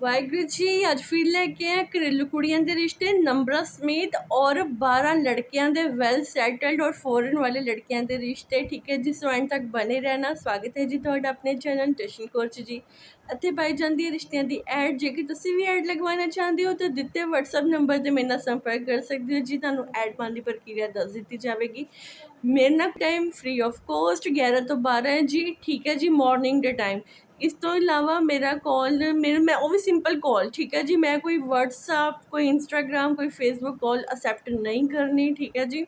ਵਾਹਿਗੁਰੂ ਜੀ, ਅੱਜ ਫਿਰ ਲੈ ਕੇ ਆਏ ਘਰੇਲੂ ਕੁੜੀਆਂ ਦੇ ਰਿਸ਼ਤੇ, ਨੰਬਰਾਂ ਸਮੇਤ ਔਰ 12 ਲੜਕਿਆਂ ਦੇ ਵੈਲ ਸੈਟਲਡ ਔਰ ਫੋਰਨ ਵਾਲੇ ਲੜਕਿਆਂ ਦੇ ਰਿਸ਼ਤੇ, ਠੀਕ ਹੈ ਜੀ? ਸੋ ਐਂਡ ਤੱਕ ਬਨੇ ਰਹਿਣਾ। ਸਵਾਗਤ ਹੈ ਜੀ ਤੁਹਾਡਾ ਆਪਣੇ ਚੈਨਲ ਟਸ਼ਨ ਕੋਚ ਜੀ। ਇੱਥੇ ਪਾਈ ਜਾਂਦੀ ਹੈ ਰਿਸ਼ਤਿਆਂ ਦੀ ਐਡ ਜੇ ਕਿ ਤੁਸੀਂ ਵੀ ਐਡ ਲਗਵਾਉਣਾ ਚਾਹੁੰਦੇ ਹੋ, ਤਾਂ ਦਿੱਤੇ WhatsApp ਨੰਬਰ ਤੇ ਮੇਰੇ ਨਾਲ ਸੰਪਰਕ ਕਰ ਸਕਦੇ ਹੋ ਜੀ। ਤੁਹਾਨੂੰ ਐਡ ਪਾਉਣ ਦੀ ਪ੍ਰਕਿਰਿਆ ਦੱਸ ਦਿੱਤੀ ਜਾਵੇਗੀ। ਮੇਰੇ ਨਾਲ ਟਾਈਮ ਫ੍ਰੀ ਆਫ ਕੋਸਟ 11 ਤੋਂ 12 ਹੈ ਜੀ। ਠੀਕ ਹੈ ਜੀ ਮਾਰਨਿੰਗ ਦੇ ਟਾਈਮ ਇਸ ਤੋਂ ਇਲਾਵਾ ਮੇਰਾ ਕੋਲ ਮੇਰੇ, ਮੈਂ ਉਹ ਵੀ ਸਿੰਪਲ ਕੋਲ ਠੀਕ ਹੈ ਜੀ? ਮੈਂ ਕੋਈ ਵਟਸਐਪ ਕੋਈ ਇੰਸਟਾਗ੍ਰਾਮ ਕੋਈ ਫੇਸਬੁੱਕ ਕੋਲ ਅਸੈਪਟ ਨਹੀਂ ਕਰਨੀ, ਠੀਕ ਹੈ ਜੀ?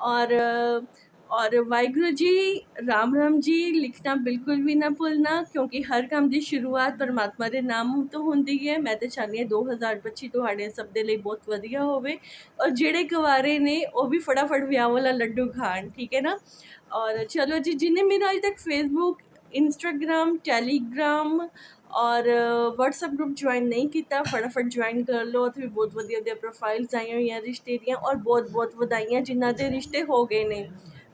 ਔਰ ਔਰ ਵਾਹਿਗੁਰੂ ਜੀ, ਰਾਮ ਰਾਮ ਜੀ, ਲਿਖਣਾ ਬਿਲਕੁਲ ਵੀ ਨਾ ਭੁੱਲਣਾ, ਕਿਉਂਕਿ ਹਰ ਕੰਮ ਦੀ ਸ਼ੁਰੂਆਤ ਪਰਮਾਤਮਾ ਦੇ ਨਾਮ ਤੋਂ ਹੁੰਦੀ ਹੈ। ਮੈਂ ਤਾਂ ਚਾਹੁੰਦੀ ਹਾਂ 2025 ਤੁਹਾਡੇ ਸਭ ਦੇ ਲਈ ਬਹੁਤ ਵਧੀਆ ਹੋਵੇ। ਔਰ ਜਿਹੜੇ ਕੁਆਰੇ ਨੇ, ਉਹ ਵੀ ਫਟਾਫਟ ਵਿਆਹ ਵਾਲਾ ਲੱਡੂ ਖਾਣ, ਠੀਕ ਹੈ ਨਾ? ਔਰ ਚਲੋ ਜੀ ਜਿਹਨੇ ਮੇਰਾ ਅਜੇ ਤੱਕ ਫੇਸਬੁੱਕ ਇੰਸਟਾਗ੍ਰਾਮ ਟੈਲੀਗ੍ਰਾਮ ਔਰ ਵਟਸਐਪ ਗਰੁੱਪ ਜੁਆਇਨ ਨਹੀਂ ਕੀਤਾ। ਫਟਾਫਟ ਜੁਆਇਨ ਕਰ ਲਓ। ਉੱਥੇ ਵੀ ਬਹੁਤ ਵਧੀਆ ਵਧੀਆ ਪ੍ਰੋਫਾਈਲਸ ਆਈਆਂ ਹੋਈਆਂ, ਰਿਸ਼ਤੇ ਦੀਆਂ ਔਰ ਬਹੁਤ ਬਹੁਤ ਵਧਾਈਆਂ, ਜਿਨ੍ਹਾਂ ਦੇ ਰਿਸ਼ਤੇ ਹੋ ਗਏ ਨੇ।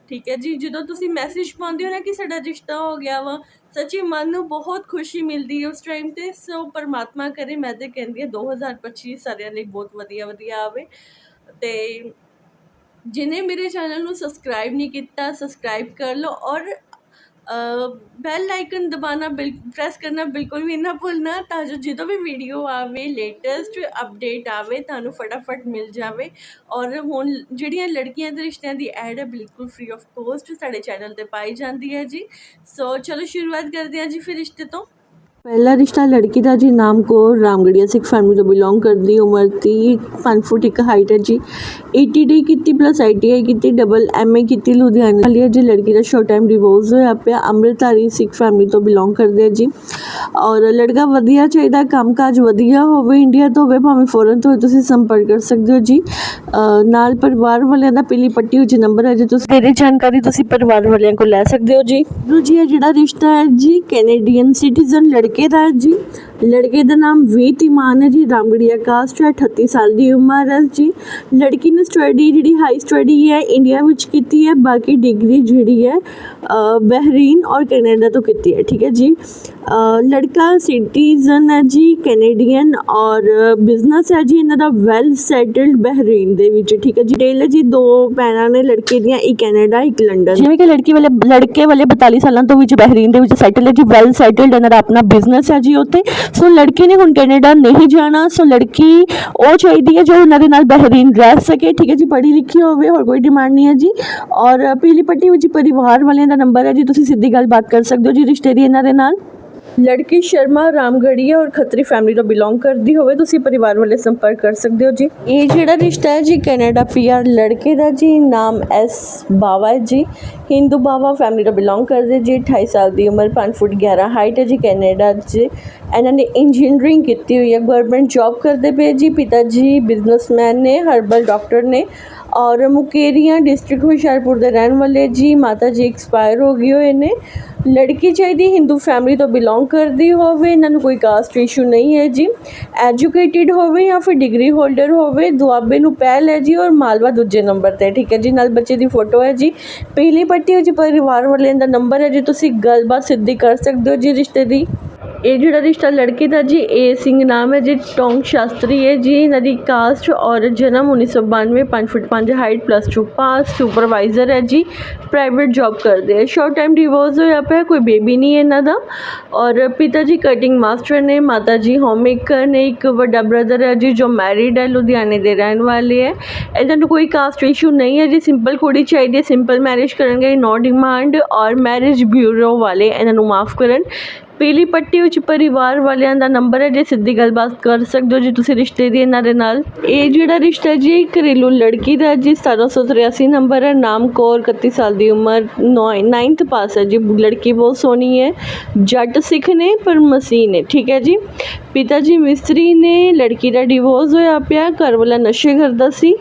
ਠੀਕ ਹੈ ਜੀ? ਜਦੋਂ ਤੁਸੀਂ ਮੈਸੇਜ ਪਾਉਂਦੇ ਹੋ ਨਾ ਕਿ ਸਾਡਾ ਰਿਸ਼ਤਾ ਹੋ ਗਿਆ ਵਾ, ਸੱਚੀ ਮਨ ਨੂੰ ਬਹੁਤ ਖੁਸ਼ੀ ਮਿਲਦੀ ਹੈ ਉਸ ਟਾਈਮ ਤੇ। ਸੋ ਪਰਮਾਤਮਾ ਕਰੇ, ਮੈਂ ਤੇ ਕਹਿੰਦੀ ਹਾਂ 2025 ਸਾਰਿਆਂ ਲਈ ਬਹੁਤ ਵਧੀਆ ਵਧੀਆ ਆਵੇ। ਤੇ ਜਿਨੇ ਮੇਰੇ ਚੈਨਲ ਨੂੰ ਸਬਸਕ੍ਰਾਈਬ ਨਹੀਂ ਕੀਤਾ ਸਬਸਕ੍ਰਾਈਬ ਕਰ ਲਓ ਔਰ ਬੈਲ ਆਈਕਨ ਦਬਾਉਣਾ ਬਿਲ ਪ੍ਰੈਸ ਕਰਨਾ ਬਿਲਕੁਲ ਵੀ ਨਾ ਭੁੱਲਣਾ ਤਾਂ ਜੋ ਜਦੋਂ ਵੀ ਵੀਡੀਓ ਆਵੇ ਲੇਟੈਸਟ ਅਪਡੇਟ ਆਵੇ, ਤੁਹਾਨੂੰ ਫਟਾਫਟ ਮਿਲ ਜਾਵੇ। ਔਰ ਹੁਣ ਜਿਹੜੀਆਂ ਲੜਕੀਆਂ ਦੇ ਰਿਸ਼ਤਿਆਂ ਦੀ ਐਡ ਹੈ, ਬਿਲਕੁਲ ਫ੍ਰੀ ਆਫ ਕੋਸਟ ਸਾਡੇ ਚੈਨਲ ਤੇ ਪਾਈ ਜਾਂਦੀ ਹੈ ਜੀ। ਸੋ ਚਲੋ ਸ਼ੁਰੂਆਤ ਕਰਦੇ ਹਾਂ ਜੀ ਫਿਰ ਰਿਸ਼ਤੇ ਤੋਂ। ਪਹਿਲਾ ਰਿਸ਼ਤਾ ਲੜਕੀ ਦਾ ਜੀ, ਨਾਮ ਕੌਰ ਰਾਮਗੜੀਆ ਸਿੱਖ ਫੈਮਿਲੀ ਤੋਂ ਬਿਲੋਂਗ ਕਰਦੀ, ਉਮਰ 30 5 ਫੁੱਟ ਇੱਕ ਹਾਈਟ ਹੈ ਜੀ। ਈਟੀਡੀ ਕੀਤੀ ਪਲੱਸ ਆਈਟੀਆਈ ਕੀਤੀ ਡਬਲ ਐਮਏ ਕੀਤੀ ਲੁਧਿਆਣਾ ਵਾਲੀ ਹੈ ਜੀ। ਲੜਕੀ ਦਾ ਸ਼ੋਰਟ ਟਾਈਮ ਡਿਵੋਰਸ ਹੋਇਆ ਪਿਆ, ਅੰਮ੍ਰਿਤਧਾਰੀ ਸਿੱਖ ਫੈਮਿਲੀ ਤੋਂ ਬਿਲੋਂਗ ਕਰਦੇ ਆ ਜੀ। ਔਰ ਲੜਕਾ ਵਧੀਆ ਚਾਹੀਦਾ, ਕੰਮਕਾਜ ਵਧੀਆ ਹੋਵੇ ਇੰਡੀਆ ਤੋਂ ਹੋਵੇ, ਭਾਵੇਂ ਫੋਰਨ ਤੋਂ ਹੋਵੇ, ਤੁਸੀਂ ਸੰਪਰਕ ਕਰ ਸਕਦੇ ਹੋ ਜੀ। ਨਾਲ ਪਰਿਵਾਰ ਵਾਲਿਆਂ ਦਾ ਪੀਲੀ ਪੱਟੀ ਵਿੱਚ ਨੰਬਰ ਹੈ ਜੀ, ਤੁਸੀਂ ਇਹਦੀ ਜਾਣਕਾਰੀ ਤੁਸੀਂ ਪਰਿਵਾਰ ਵਾਲਿਆਂ ਕੋਲ ਲੈ ਸਕਦੇ ਹੋ ਜੀ। ਦੂਜੀ ਜੀ ਇਹ ਜਿਹੜਾ ਰਿਸ਼ਤਾ ਹੈ ਜੀ ਕੈਨੇਡੀਅਨ ਸਿਟੀਜ਼ਨ ਲੜਕੀ ਦਾ ਜੀ? ਲੜਕੇ ਦਾ ਨਾਮ ਵੇਤ ਇਮਾਨ ਹੈ ਜੀ, ਰਾਮਗੜੀਆ ਕਾਸਟ ਹੈ 38 ਸਾਲ ਦੀ ਉਮਰ ਹੈ ਜੀ। ਲੜਕੀ ਨੇ ਸਟੱਡੀ ਜਿਹੜੀ ਹਾਈ ਸਟੱਡੀ ਹੈ ਇੰਡੀਆ ਵਿੱਚ ਕੀਤੀ ਹੈ, ਬਾਕੀ ਡਿਗਰੀ ਜਿਹੜੀ ਹੈ ਬਹਿਰੀਨ ਔਰ ਕੈਨੇਡਾ ਤੋਂ ਕੀਤੀ ਹੈ, ਠੀਕ ਹੈ ਜੀ। ਲੜਕਾ ਸਿਟੀਜ਼ਨ ਹੈ ਜੀ, ਕੈਨੇਡੀਅਨ ਔਰ ਬਿਜ਼ਨਸ ਹੈ ਜੀ, ਇਹਨਾਂ ਦਾ ਵੈਲ ਸੈਟਲਡ ਬਹਿਰੀਨ ਦੇ ਵਿੱਚ, ਠੀਕ ਹੈ ਜੀ। ਡੇਲ ਜੀ, ਦੋ ਭੈਣਾਂ ਨੇ ਲੜਕੇ ਦੀਆਂ, ਇੱਕ ਕੈਨੇਡਾ, ਇੱਕ ਲੰਡਨ। ਜਿਵੇਂ ਕਿ ਲੜਕੀ ਵਾਲੇ, ਲੜਕੇ ਵਾਲੇ 42 ਸਾਲਾਂ ਤੋਂ ਵਿੱਚ ਬਹਿਰੀਨ ਦੇ ਵਿੱਚ ਸੈਟਲ ਹੈ ਜੀ ਵੈਲ ਸੈਟਲਡ ਇਹਨਾਂ ਦਾ ਆਪਣਾ ਬਿਜ਼ਨਸ ਹੈ ਜੀ ਉੱਥੇ। ਸੋ ਲੜਕੇ ਨੇ ਹੁਣ ਕੈਨੇਡਾ ਨਹੀਂ ਜਾਣਾ, ਸੋ ਲੜਕੀ ਉਹ ਚਾਹੀਦੀ ਹੈ ਜੋ ਉਹਨਾਂ ਦੇ ਨਾਲ ਬਹਿਰੀਨ ਰਹਿ ਸਕੇ। ਠੀਕ ਹੈ ਜੀ, ਪੜ੍ਹੀ ਲਿਖੀ ਹੋਵੇ, ਹੋਰ ਕੋਈ ਡਿਮਾਂਡ ਨਹੀਂ ਹੈ ਜੀ। ਔਰ ਪੀਲੀ ਪੱਟੀ ਵਿੱਚ ਪਰਿਵਾਰ ਵਾਲਿਆਂ ਦਾ ਨੰਬਰ ਹੈ ਜੀ, ਤੁਸੀਂ ਸਿੱਧੀ ਗੱਲਬਾਤ ਕਰ ਸਕਦੇ ਹੋ ਜੀ ਰਿਸ਼ਤੇ ਦੀ ਇਹਨਾਂ ਦੇ ਨਾਲ। ਲੜਕੀ ਸ਼ਰਮਾ ਰਾਮਗੜੀਆ ਔਰ ਖੱਤਰੀ ਫੈਮਿਲੀ ਤੋਂ ਬਿਲੋਂਗ ਕਰਦੀ ਹੋਵੇ, ਤੁਸੀਂ ਪਰਿਵਾਰ ਵਾਲੇ ਸੰਪਰਕ ਕਰ ਸਕਦੇ ਹੋ ਜੀ। ਇਹ ਜਿਹੜਾ ਰਿਸ਼ਤਾ ਹੈ ਜੀ, ਕੈਨੇਡਾ ਪੀਆਰ ਲੜਕੇ ਦਾ ਜੀ, ਨਾਮ ਐਸ ਬਾਵਾ ਹੈ ਜੀ। ਹਿੰਦੂ ਬਾਵਾ ਫੈਮਿਲੀ ਤੋਂ ਬਿਲੋਂਗ ਕਰਦੇ ਜੀ 28 ਸਾਲ ਦੀ ਉਮਰ 5 ਫੁੱਟ 11 ਹਾਈਟ ਹੈ ਜੀ, ਕੈਨੇਡਾ 'ਚ ਇਹਨਾਂ ਨੇ ਇੰਜੀਨੀਅਰਿੰਗ ਕੀਤੀ ਹੋਈ ਹੈ ਗਵਰਨਮੈਂਟ ਜੌਬ ਕਰਦੇ ਪਏ ਜੀ, ਪਿਤਾ ਜੀ ਬਿਜ਼ਨਸਮੈਨ ਨੇ ਹਰਬਲ ਡਾਕਟਰ ਨੇ। ਔਰ ਮੁਕੇਰੀਆਂ ਡਿਸਟ੍ਰਿਕਟ ਹੁਸ਼ਿਆਰਪੁਰ ਦੇ ਰਹਿਣ ਵਾਲੇ ਜੀ, ਮਾਤਾ ਜੀ ਐਕਸਪਾਇਰ ਹੋ ਗਏ ਹੋਏ ਨੇ। ਲੜਕੀ ਚਾਹੀਦੀ, ਹਿੰਦੂ ਫੈਮਿਲੀ ਤੋਂ ਬਿਲੋਂਗ ਕਰਦੀ ਹੋਵੇ, ਇਹਨਾਂ ਨੂੰ ਕੋਈ ਕਾਸਟ ਇਸ਼ੂ ਨਹੀਂ ਹੈ ਜੀ। ਐਜੂਕੇਟਿਡ ਹੋਵੇ ਜਾਂ ਫਿਰ ਡਿਗਰੀ ਹੋਲਡਰ ਹੋਵੇ, ਦੁਆਬੇ ਨੂੰ ਪਹਿਲ ਹੈ ਜੀ ਔਰ ਮਾਲਵਾ ਦੂਜੇ ਨੰਬਰ ਤੇ, ਠੀਕ ਹੈ ਜੀ। ਨਾਲ ਬੱਚੇ ਦੀ ਫੋਟੋ ਹੈ ਜੀ। ਪਹਿਲੀ ਪੱਟੀ ਜੀ, ਪਰਿਵਾਰ ਵਾਲਿਆਂ ਦਾ ਨੰਬਰ ਹੈ ਜੀ, ਤੁਸੀਂ ਗੱਲਬਾਤ ਸਿੱਧੀ ਕਰ ਸਕਦੇ ਹੋ ਜੀ ਰਿਸ਼ਤੇ ਦੀ। ਇਹ ਜਿਹੜਾ ਰਿਸ਼ਤਾ ਲੜਕੇ ਦਾ ਜੀ ਏ ਸਿੰਘ ਨਾਮ ਹੈ ਜੀ ਟੋਂਗ ਸ਼ਾਸਤਰੀ ਹੈ ਜੀ। ਇਹਨਾਂ ਦੀ ਕਾਸਟ ਔਰ ਜਨਮ 1992 5 foot 5 height plus 2 pass supervisor ਹੈ ਜੀ। ਪ੍ਰਾਈਵੇਟ ਜੌਬ ਕਰਦੇ ਹੈ। ਸ਼ਾਰਟ ਟਾਈਮ ਡਿਵੋਰਸ ਹੋਇਆ ਪਿਆ, ਕੋਈ ਬੇਬੀ ਨਹੀਂ ਹੈ ਇਹਨਾਂ ਦਾ। ਔਰ ਪਿਤਾ ਜੀ ਕਟਿੰਗ ਮਾਸਟਰ ਨੇ ਮਾਤਾ ਜੀ ਹੋਮ ਮੇਕਰ ਨੇ, ਇੱਕ ਵੱਡਾ ਬ੍ਰਦਰ ਹੈ ਜੀ, ਜੋ ਮੈਰਿਡ ਹੈ, ਲੁਧਿਆਣੇ ਦੇ ਰਹਿਣ ਵਾਲੇ ਹੈ। ਇਹਨਾਂ ਨੂੰ ਕੋਈ ਕਾਸਟ ਇਸ਼ੂ ਨਹੀਂ ਹੈ ਜੀ ਸਿੰਪਲ ਕੁੜੀ ਚਾਹੀਦੀ ਹੈ ਸਿੰਪਲ ਮੈਰਿਜ ਕਰਨਗੇ ਨੋ ਡਿਮਾਂਡ ਔਰ ਮੈਰਿਜ ਬਿਊਰੋ ਵਾਲੇ ਇਹਨਾਂ ਨੂੰ ਮਾਫ ਕਰਨ। ਪੀਲੀ ਪੱਟੀ ਵਿੱਚ ਪਰਿਵਾਰ ਵਾਲਿਆਂ ਦਾ ਨੰਬਰ ਹੈ, ਜੇ ਸਿੱਧੀ ਗੱਲਬਾਤ ਕਰ ਸਕਦੇ ਹੋ ਜੀ ਤੁਸੀਂ ਰਿਸ਼ਤੇ ਦੀ ਇਹਨਾਂ ਦੇ ਨਾਲ। ਇਹ ਜਿਹੜਾ ਰਿਸ਼ਤਾ ਜੀ ਘਰੇਲੂ ਲੜਕੀ ਦਾ ਜੀ 1783 ਨੰਬਰ ਹੈ, ਨਾਮ ਕੌਰ 31 ਸਾਲ ਦੀ ਉਮਰ 9th ਪਾਸ ਹੈ ਜੀ। ਲੜਕੀ ਬਹੁਤ ਸੋਹਣੀ ਹੈ, ਜੱਟ ਸਿੱਖ ਨੇ, ਪਰ ਮਸੀਹ ਨੇ, ਠੀਕ ਹੈ ਜੀ। ਪਿਤਾ ਜੀ ਮਿਸਤਰੀ ਨੇ, ਲੜਕੀ ਦਾ ਡਿਵੋਰਸ ਹੋਇਆ ਪਿਆ, ਘਰ ਵਾਲਾ ਨਸ਼ੇ ਕਰਦਾ ਸੀ।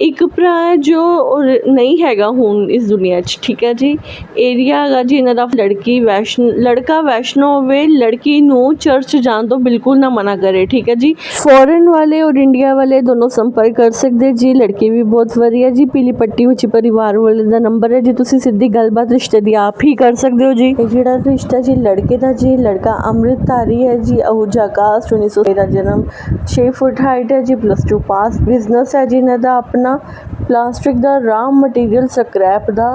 ਇੱਕ ਭਰਾ ਹੈ ਜੋ ਉਹ ਨਹੀਂ ਹੈਗਾ ਹੁਣ ਇਸ ਦੁਨੀਆ 'ਚ, ਠੀਕ ਹੈ ਜੀ। ਏਰੀਆ ਹੈਗਾ ਜੀ, ਇਹਨਾਂ ਦਾ ਲੜਕੀ ਵੈਸ਼ਨ ਲੜਕਾ ਵੈਸ਼ਨੋ ਹੋਵੇ ਲੜਕੀ ਨੂੰ ਚਰਚ ਜਾਣ ਤੋਂ ਬਿਲਕੁਲ ਨਾ ਮਨਾ ਕਰੇ, ਠੀਕ ਹੈ ਜੀ? ਫੋਰਨ ਵਾਲੇ ਔਰ ਇੰਡੀਆ ਵਾਲੇ ਸੰਪਰਕ ਕਰ ਸਕਦੇ ਜੀ, ਲੜਕੀ ਵੀ ਬਹੁਤ ਵਧੀਆ ਜੀ, ਪੀਲੀ ਪੱਟੀ ਵਿੱਚ ਪਰਿਵਾਰ ਵਾਲੇ ਦਾ ਨੰਬਰ ਹੈ ਜੀ, ਤੁਸੀਂ ਸਿੱਧੀ ਗੱਲਬਾਤ ਰਿਸ਼ਤੇ ਦੀ ਆਪ ਹੀ ਕਰ ਸਕਦੇ ਹੋ ਜੀ। ਇਹ ਜਿਹੜਾ ਰਿਸ਼ਤਾ ਜੀ, ਲੜਕੇ ਦਾ ਜੀ, ਲੜਕਾ ਅੰਮ੍ਰਿਤਧਾਰੀ ਹੈ ਜੀ ਅਹੂਜਾ ਕਾਸਟ 1913 ਜਨਮ 6 ਫੁੱਟ ਹਾਈਟ ਹੈ ਜੀ ਪਲੱਸ 2 ਪਾਸ ਬਿਜ਼ਨਸ ਹੈ ਜੀ, ਇਹਨਾਂ ਦਾ ਆਪਣਾ ਪਲਾਸਟਿਕ ਦਾ ਰਾਮ ਮਟੀਰੀਅਲ ਸਕ੍ਰੈਪ ਦਾ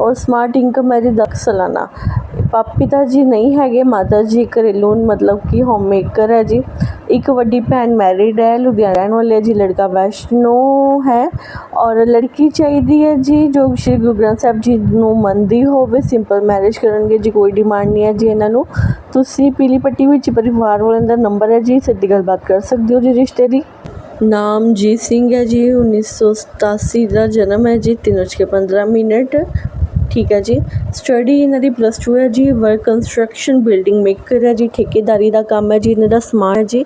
ਔਰ ਸਮਾਰਟ ਇਨਕਮ ਹੈ ਜੀ, ਦਸ ਸਾਲਾਨਾ। ਪਾਪੀ ਤਾਂ ਜੀ ਨਹੀਂ ਹੈਗੇ ਮਾਤਾ ਜੀ ਘਰੇਲੂ ਮਤਲਬ ਕਿ ਹੋਮ ਮੇਕਰ ਹੈ ਜੀ। ਇੱਕ ਵੱਡੀ ਭੈਣ ਮੈਰਿਡ ਹੈ, ਲੁਧਿਆਣਾ ਰਹਿਣ ਵਾਲੇ ਹੈ ਜੀ, ਲੜਕਾ ਵੈਸ਼ਨੋ ਹੈ। ਔਰ ਲੜਕੀ ਚਾਹੀਦੀ ਹੈ ਜੀ, ਜੋ ਸ਼੍ਰੀ ਗੁਰੂ ਗ੍ਰੰਥ ਸਾਹਿਬ ਜੀ ਨੂੰ ਮੰਨਦੀ ਹੋਵੇ ਸਿੰਪਲ ਮੈਰਿਜ ਕਰਨਗੇ ਜੀ, ਕੋਈ ਡਿਮਾਂਡ ਨਹੀਂ ਹੈ ਜੀ ਇਹਨਾਂ ਨੂੰ। ਤੁਸੀਂ ਪੀਲੀ ਪੱਟੀ ਵਿੱਚ ਪਰਿਵਾਰ ਵਾਲਿਆਂ ਦਾ ਨੰਬਰ ਹੈ ਜੀ, ਸਿੱਧੀ ਗੱਲਬਾਤ ਕਰ ਸਕਦੇ ਹੋ ਜੀ ਰਿਸ਼ਤੇ ਦੀ। ਨਾਮ ਜੀਤ ਸਿੰਘ ਹੈ ਜੀ 1987 ਦਾ ਜਨਮ ਹੈ ਜੀ 3:15 ਮਿੰਟ। ਠੀਕ ਹੈ ਜੀ। ਸਟੱਡੀ ਇਹਨਾਂ ਦੀ ਪਲੱਸ 2 ਹੈ ਜੀ। ਵਰਕ ਕੰਸਟਰਕਸ਼ਨ ਬਿਲਡਿੰਗ ਮੇਕਰ ਹੈ ਜੀ। ਠੇਕੇਦਾਰੀ ਦਾ ਕੰਮ ਹੈ ਜੀ। ਇਹਨਾਂ ਦਾ ਸਮਾਨ ਹੈ ਜੀ।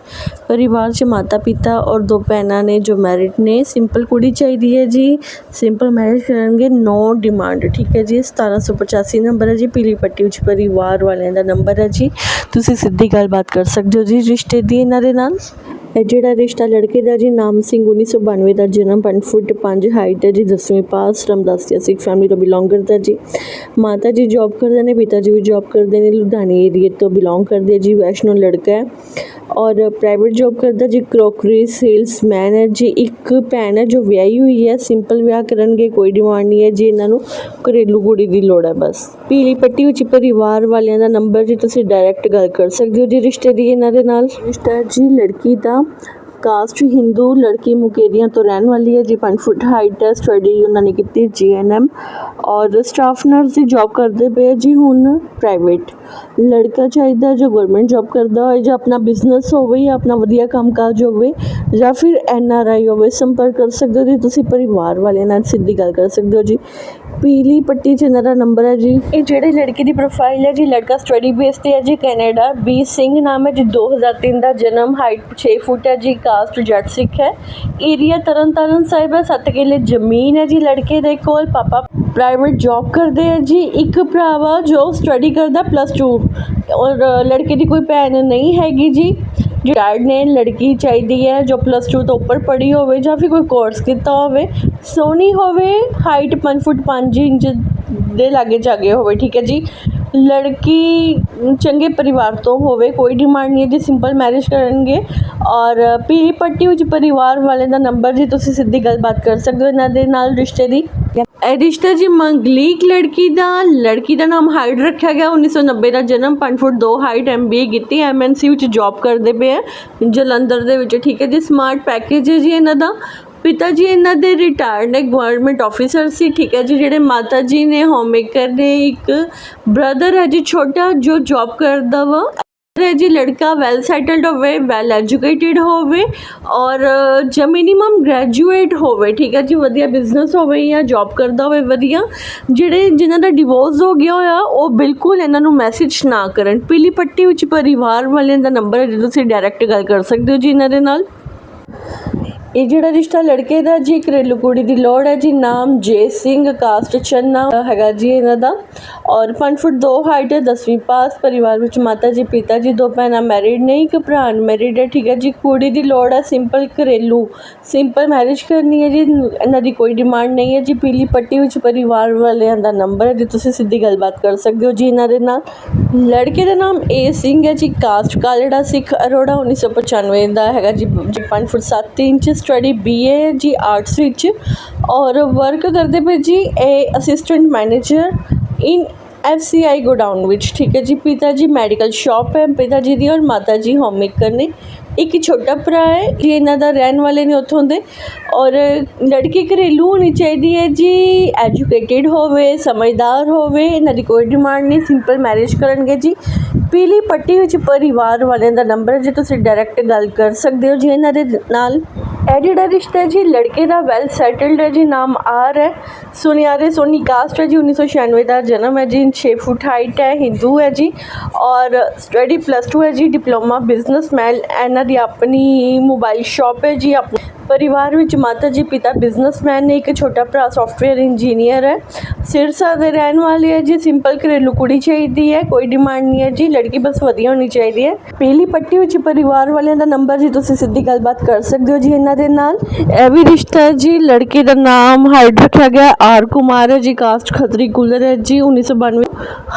ਪਰਿਵਾਰ 'ਚ ਮਾਤਾ ਪਿਤਾ ਔਰ ਦੋ ਭੈਣਾਂ ਨੇ ਜੋ ਮੈਰਿਡ ਨੇ। ਸਿੰਪਲ ਕੁੜੀ ਚਾਹੀਦੀ ਹੈ ਜੀ। ਸਿੰਪਲ ਮੈਰਿਜ ਕਰਨਗੇ ਨੋ ਡਿਮਾਂਡ ਠੀਕ ਹੈ ਜੀ। 1785 ਨੰਬਰ ਹੈ ਜੀ। ਪੀਲੀ ਪੱਟੀ ਵਿੱਚ ਪਰਿਵਾਰ ਵਾਲਿਆਂ ਦਾ ਨੰਬਰ ਹੈ ਜੀ। ਤੁਸੀਂ ਸਿੱਧੀ ਗੱਲਬਾਤ ਕਰ ਸਕਦੇ ਹੋ ਜੀ। ਰਿਸ਼ਤੇ ਦੀ ਇਹਨਾਂ ਦੇ ਨਾਲ। ਇਹ ਜਿਹੜਾ ਰਿਸ਼ਤਾ ਲੜਕੇ ਦਾ ਜੀ, ਨਾਮ ਸਿੰਘ 1992 ਦਾ ਜਨਮ 5 ਫੁੱਟ 5 ਹਾਈਟ ਹੈ ਜੀ 10ਵੀਂ ਪਾਸ ਰਮਦਾਸੀਆ ਸਿੱਖ ਫੈਮਿਲੀ ਤੋਂ ਬਿਲੋਂਗ ਕਰਦਾ ਜੀ। ਮਾਤਾ ਜੀ ਜੌਬ ਕਰਦੇ ਨੇ, ਪਿਤਾ ਜੀ ਵੀ ਜੌਬ ਕਰਦੇ ਨੇ, ਲੁਧਿਆਣੇ ਏਰੀਏ ਤੋਂ ਬਿਲੋਂਗ ਕਰਦੇ ਜੀ, ਵੈਸ਼ਨੋ ਲੜਕਾ ਹੈ। ਔਰ ਪ੍ਰਾਈਵੇਟ ਜੌਬ ਕਰਦਾ ਜੀ ਕਰੋਕਰੀ ਸੇਲਸਮੈਨ ਹੈ ਜੀ। ਇੱਕ ਭੈਣ ਹੈ ਜੋ ਵਿਆਹੀ ਹੋਈ ਹੈ। ਸਿੰਪਲ ਵਿਆਹ ਕਰਨਗੇ, ਕੋਈ ਡਿਮਾਂਡ ਨਹੀਂ ਹੈ ਜੀ। ਇਹਨਾਂ ਨੂੰ ਘਰੇਲੂ ਕੁੜੀ ਦੀ ਲੋੜ ਹੈ ਬਸ। ਪੀਲੀ ਪੱਟੀ ਵਿੱਚ ਪਰਿਵਾਰ ਵਾਲਿਆਂ ਦਾ ਨੰਬਰ ਜੀ, ਤੁਸੀਂ ਡਾਇਰੈਕਟ ਗੱਲ ਕਰ ਸਕਦੇ ਹੋ ਜੀ ਰਿਸ਼ਤੇ ਦੀ ਇਹਨਾਂ ਦੇ ਨਾਲ। ਰਿਸ਼ਤਾ ਜੀ, ਲੜਕੀ ਦਾ ਕਾਸਟ ਹਿੰਦੂ ਲੜਕੀ ਮੁਕੇਰੀਆਂ ਤੋਂ ਰਹਿਣ ਵਾਲੀ ਹੈ ਜੀ। 5 ਫੁੱਟ ਹਾਈਟ ਹੈ ਸਟੱਡੀ ਉਹਨਾਂ ਨੇ ਕੀਤੀ ਜੀਐਨਐਮ ਔਰ ਸਟਾਫ ਨਰਸ ਦੀ ਜੌਬ ਕਰਦੇ ਪਏ ਜੀ ਹੁਣ ਪ੍ਰਾਈਵੇਟ ਲੜਕਾ ਚਾਹੀਦਾ ਜੋ ਗਵਰਨਮੈਂਟ ਜੌਬ ਕਰਦਾ ਹੋਵੇ ਜਾਂ ਆਪਣਾ ਬਿਜ਼ਨਸ ਹੋਵੇ ਜਾਂ ਆਪਣਾ ਵਧੀਆ ਕੰਮਕਾਜ ਹੋਵੇ ਜਾਂ ਫਿਰ ਐਨਆਰਆਈ ਹੋਵੇ, ਸੰਪਰਕ ਕਰ ਸਕਦੇ ਹੋ ਜੀ। ਤੁਸੀਂ ਪਰਿਵਾਰ ਵਾਲਿਆਂ ਨਾਲ ਸਿੱਧੀ ਗੱਲ ਕਰ ਸਕਦੇ ਹੋ ਜੀ। ਪੀਲੀ ਪੱਟੀ 'ਚ ਇਹਨਾਂ ਦਾ ਨੰਬਰ ਹੈ ਜੀ। ਇਹ ਜਿਹੜੇ ਲੜਕੇ ਦੀ ਪ੍ਰੋਫਾਈਲ ਹੈ ਜੀ, ਲੜਕਾ ਸਟੱਡੀ ਬੇਸ ਤੇ ਹੈ ਜੀ ਕੈਨੇਡਾ। ਬੀ ਸਿੰਘ ਨਾਮ ਹੈ ਜੀ। 2003 ਦਾ ਜਨਮ ਹਾਈਟ 6 ਫੁੱਟ ਹੈ ਜੀ। ਕਾਸਟ ਜੱਟ ਸਿੱਖ ਹੈ। ਏਰੀਆ ਤਰਨਤਾਰਨ ਸਾਹਿਬ ਹੈ 7 ਕਿੱਲੇ ਜ਼ਮੀਨ ਹੈ ਜੀ ਲੜਕੇ ਦੇ ਕੋਲ, ਪਾਪਾ ਪ੍ਰਾਈਵੇਟ ਜੌਬ ਕਰਦੇ ਹੈ ਜੀ। ਇੱਕ ਭਰਾ ਵਾ ਜੋ ਸਟੱਡੀ ਕਰਦਾ ਪਲੱਸ 2 ਔਰ ਲੜਕੇ ਦੀ ਕੋਈ ਭੈਣ ਨਹੀਂ ਹੈਗੀ ਜੀ। ਜੋ ਡੈਡ ਨੇ ਲੜਕੀ ਚਾਹੀਦੀ ਹੈ, ਜੋ ਪਲੱਸ 2 ਤੋਂ ਉੱਪਰ ਪੜ੍ਹੀ ਹੋਵੇ ਜਾਂ ਫਿਰ ਕੋਈ ਕੋਰਸ ਕੀਤਾ ਹੋਵੇ, ਸੋਹਣੀ ਹੋਵੇ ਹਾਈਟ 5 ਫੁੱਟ 5 ਇੰਚ ਦੇ ਲਾਗੇ ਜਾਗੇ ਹੋਵੇ, ਠੀਕ ਹੈ ਜੀ। ਲੜਕੀ ਚੰਗੇ ਪਰਿਵਾਰ ਤੋਂ ਹੋਵੇ, ਕੋਈ ਡਿਮਾਂਡ ਨਹੀਂ ਹੈ ਜੀ ਸਿੰਪਲ ਮੈਰਿਜ ਕਰਨਗੇ ਔਰ ਪੀਲੀ ਪੱਟੀ ਵਿੱਚ ਪਰਿਵਾਰ ਵਾਲੇ ਦਾ ਨੰਬਰ ਜੀ, ਤੁਸੀਂ ਸਿੱਧੀ ਗੱਲਬਾਤ ਕਰ ਸਕਦੇ ਹੋ ਇਹਨਾਂ ਦੇ ਨਾਲ ਰਿਸ਼ਤੇ ਦੀ। ਇਹ ਰਿਸ਼ਤਾ ਜੀ ਮੰਗਲੀਕ ਲੜਕੀ ਦਾ ਲੜਕੀ ਦਾ ਨਾਮ ਹਾਈਡ ਰੱਖਿਆ ਗਿਆ 1990 ਦਾ ਜਨਮ 5 ਫੁੱਟ 2 ਹਾਈਟ ਐਮਬੀਏ ਕੀਤੀ ਐਮਐਨਸੀ ਵਿੱਚ ਜੌਬ ਕਰਦੇ ਪਏ ਹੈ ਜਲੰਧਰ ਦੇ ਵਿੱਚ, ਠੀਕ ਹੈ ਜੀ ਸਮਾਰਟ ਪੈਕੇਜ ਹੈ ਜੀ ਇਹਨਾਂ ਦਾ। ਪਿਤਾ ਜੀ ਇਹਨਾਂ ਦੇ ਰਿਟਾਇਰਡ ਨੇ ਗਵਰਨਮੈਂਟ ਆਫੀਸਰ ਸੀ, ਠੀਕ ਹੈ ਜੀ, ਜਿਹੜੇ ਮਾਤਾ ਜੀ ਨੇ ਹੋਮ ਮੇਕਰ ਨੇ, ਇੱਕ ਬ੍ਰਦਰ ਹੈ ਜੀ, ਛੋਟਾ, ਜੋ ਜੌਬ ਕਰਦਾ ਵਾ। ਹੈ ਜੀ, ਲੜਕਾ ਵੈਲ ਸੈਟਲਡ ਹੋਵੇ ਵੈਲ ਐਜੂਕੇਟਿਡ ਹੋਵੇ ਔਰ ਜ ਮਿਨੀਮਮ ਗ੍ਰੈਜੂਏਟ ਹੋਵੇ, ਠੀਕ ਹੈ ਜੀ, ਵਧੀਆ ਬਿਜ਼ਨਸ ਹੋਵੇ ਜਾਂ ਜੌਬ ਕਰਦਾ ਹੋਵੇ, ਵਧੀਆ। ਜਿਹੜੇ ਜਿਨ੍ਹਾਂ ਦਾ ਡਿਵੋਰਸ ਹੋ ਗਿਆ ਹੋਇਆ, ਉਹ ਬਿਲਕੁਲ ਇਹਨਾਂ ਨੂੰ ਮੈਸੇਜ ਨਾ ਕਰਨ। ਪੀਲੀ ਪੱਟੀ ਵਿੱਚ ਪਰਿਵਾਰ ਵਾਲਿਆਂ ਦਾ ਨੰਬਰ ਹੈ, ਜੇ ਤੁਸੀਂ ਡਾਇਰੈਕਟ ਗੱਲ ਕਰ ਸਕਦੇ ਹੋ ਜੀ ਇਹਨਾਂ ਦੇ ਨਾਲ। ਇਹ ਜਿਹੜਾ ਰਿਸ਼ਤਾ ਲੜਕੇ ਦਾ ਜੀ, ਘਰੇਲੂ ਕੁੜੀ ਦੀ ਲੋੜ ਹੈ ਜੀ, ਨਾਮ ਜੇ ਸਿੰਘ ਕਾਸਟ ਚੰਨਾ ਹੈਗਾ ਜੀ ਇਹਨਾਂ ਦਾ। ਔਰ 5 ਫੁੱਟ 2 ਹਾਈਟ ਹੈ 10ਵੀਂ ਪਾਸ ਪਰਿਵਾਰ ਵਿੱਚ ਮਾਤਾ ਜੀ, ਪਿਤਾ ਜੀ, ਦੋ ਭੈਣਾਂ ਮੈਰਿਡ ਨਹੀਂ ਇੱਕ ਭਰਾ ਮੈਰਿਡ ਹੈ, ਠੀਕ ਹੈ ਜੀ। ਕੁੜੀ ਦੀ ਲੋੜ ਹੈ ਸਿੰਪਲ ਘਰੇਲੂ ਸਿੰਪਲ ਮੈਰਿਜ ਕਰਨੀ ਹੈ ਜੀ, ਇਹਨਾਂ ਦੀ ਕੋਈ ਡਿਮਾਂਡ ਨਹੀਂ ਹੈ ਜੀ। ਪੀਲੀ ਪੱਟੀ ਵਿੱਚ ਪਰਿਵਾਰ ਵਾਲਿਆਂ ਦਾ ਨੰਬਰ ਹੈ ਜੀ, ਤੁਸੀਂ ਸਿੱਧੀ ਗੱਲਬਾਤ ਕਰ ਸਕਦੇ ਹੋ ਜੀ ਇਹਨਾਂ ਦੇ ਨਾਲ। ਲੜਕੇ ਦਾ ਨਾਮ ਏ ਸਿੰਘ ਹੈ ਜੀ ਕਾਸਟ ਕਾਲੜਾ ਸਿੱਖ ਅਰੋੜਾ 1995 ਦਾ ਹੈਗਾ ਜੀ 5 foot 7 inch study B A ਜੀ ਆਰਟਸ ਵਿੱਚ ਔਰ ਵਰਕ ਕਰਦੇ ਪਏ ਜੀ ਇਹ assistant manager in F C I godown ਵਿੱਚ, ਠੀਕ ਹੈ ਜੀ। ਪਿਤਾ ਜੀ ਮੈਡੀਕਲ ਸ਼ਾਪ ਹੈ ਪਿਤਾ ਜੀ ਦੀ ਔਰ ਮਾਤਾ ਜੀ ਹੋਮ ਮੇਕਰ ਨੇ। ਇੱਕ ਛੋਟਾ ਭਰਾ ਹੈ ਜੀ ਇਹਨਾਂ ਦਾ ਰਹਿਣ ਵਾਲੇ ਨੇ ਉੱਥੋਂ ਦੇ। ਔਰ ਲੜਕੀ ਘਰੇਲੂ ਹੋਣੀ ਚਾਹੀਦੀ ਹੈ ਜੀ ਐਜੂਕੇਟਿਡ ਹੋਵੇ, ਸਮਝਦਾਰ ਹੋਵੇ, ਇਹਨਾਂ ਦੀ ਕੋਈ ਡਿਮਾਂਡ ਨਹੀਂ ਸਿੰਪਲ ਮੈਰਿਜ ਕਰਨਗੇ ਜੀ। ਪੀਲੀ ਪੱਟੀ ਵਿੱਚ ਪਰਿਵਾਰ ਵਾਲਿਆਂ ਦਾ ਨੰਬਰ ਹੈ, ਜੇ ਤੁਸੀਂ ਡਾਇਰੈਕਟ ਗੱਲ ਕਰ ਸਕਦੇ ਹੋ ਜੀ ਇਹਨਾਂ ਦੇ ਨਾਲ। ਇਹ ਜਿਹੜਾ ਰਿਸ਼ਤਾ ਹੈ ਜੀ, ਲੜਕੇ ਦਾ ਵੈਲ ਸੈਟਲਡ ਹੈ ਜੀ, ਨਾਮ ਆਰ ਹੈ। ਸੁਨਿਆਰੇ ਸੋਨੀ ਕਾਸਟ ਹੈ ਜੀ 1996 ਦਾ ਜਨਮ ਹੈ ਜੀ 6 ਫੁੱਟ ਹਾਈਟ ਹੈ, ਹਿੰਦੂ ਹੈ ਜੀ ਔਰ ਸਟੱਡੀ ਪਲੱਸ 2 ਹੈ ਜੀ ਡਿਪਲੋਮਾ ਬਿਜ਼ਨਸਮੈਨ ਇਹਨਾਂ ਦੀ ਆਪਣੀ ਮੋਬਾਈਲ ਸ਼ਾਪ ਹੈ ਜੀ, ਆਪਣੀ ਪਰਿਵਾਰ ਵਿੱਚ ਮਾਤਾ ਜੀ, ਪਿਤਾ ਬਿਜ਼ਨਸਮੈਨ ਨੇ ਇੱਕ ਛੋਟਾ ਭਰਾ ਸੌਫਟਵੇਅਰ ਇੰਜੀਨੀਅਰ ਹੈ। ਸਿਰਸਾ ਦੇ ਰਹਿਣ ਵਾਲੇ ਹੈ ਜੀ ਸਿੰਪਲ ਘਰੇਲੂ ਕੁੜੀ ਚਾਹੀਦੀ ਹੈ, ਕੋਈ ਡਿਮਾਂਡ ਨਹੀਂ ਹੈ ਜੀ, ਲੜਕੀ ਬਸ ਵਧੀਆ ਹੋਣੀ ਚਾਹੀਦੀ ਹੈ। ਪਹਿਲੀ ਪੱਟੀ ਵਿੱਚ ਪਰਿਵਾਰ ਵਾਲਿਆਂ ਦਾ ਨੰਬਰ ਜੀ, ਤੁਸੀਂ ਸਿੱਧੀ ਗੱਲਬਾਤ ਕਰ ਸਕਦੇ ਹੋ ਜੀ ਇਹਨਾਂ ਦੇ ਨਾਲ। ਇਹ ਵੀ ਰਿਸ਼ਤਾ ਹੈ ਜੀ, ਲੜਕੇ ਦਾ ਨਾਮ ਹਾਈਟ ਰੱਖਿਆ ਗਿਆ ਆਰ ਕੁਮਾਰ ਹੈ ਜੀ ਕਾਸਟ ਖੱਤਰੀ ਕੁਲਰ ਹੈ ਜੀ 1992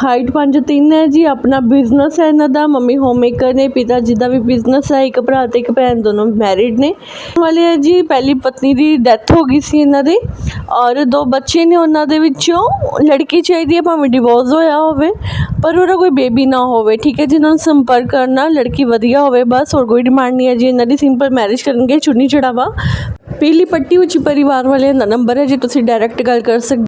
ਹਾਈਟ 5'3 ਹੈ ਜੀ, ਆਪਣਾ ਬਿਜ਼ਨਸ ਹੈ ਇਹਨਾਂ ਦਾ, ਮੰਮੀ ਹੋਮਮੇਕਰ ਨੇ, ਪਿਤਾ ਜੀ ਦਾ ਵੀ ਬਿਜ਼ਨਸ ਹੈ, ਇੱਕ ਭਰਾ ਤੇ ਇੱਕ ਭੈਣ ਦੋਨੋਂ ਮੈਰਿਡ ਨੇ। ਵਾਲੇ ਜੀ, ਪਹਿਲੀ ਪਤਨੀ ਦੀ ਡੈਥ ਹੋ ਗਈ ਸੀ ਇਹਨਾਂ ਦੀ ਔਰ ਦੋ ਬੱਚੇ ਨੇ ਉਹਨਾਂ ਦੇ ਵਿੱਚੋਂ ਲੜਕੀ ਚਾਹੀਦੀ ਹੈ, ਭਾਵੇਂ ਡਿਵੋਰਸ ਹੋਇਆ ਹੋਵੇ, ਪਰ ਉਹਦਾ ਕੋਈ ਬੇਬੀ ਨਾ ਹੋਵੇ, ਠੀਕ ਹੈ ਜਿਹਨਾਂ ਨੂੰ ਸੰਪਰਕ ਕਰਨਾ ਲੜਕੀ ਵਧੀਆ ਹੋਵੇ, ਬਸ ਹੋਰ ਕੋਈ ਡਿਮਾਂਡ ਨਹੀਂ ਹੈ ਜੀ। ਇਹਨਾਂ ਦੀ ਸਿੰਪਲ ਮੈਰਿਜ ਕਰਨਗੇ, ਚੁੰਨੀ ਚੜਾਵਾ। ਪੀਲੀ ਪੱਟੀ ਵਿੱਚ ਪਰਿਵਾਰ ਵਾਲਿਆਂ ਦਾ ਨੰਬਰ ਹੈ, ਜੇ ਤੁਸੀਂ ਡਾਇਰੈਕਟ ਗੱਲ ਕਰ ਸਕਦੇ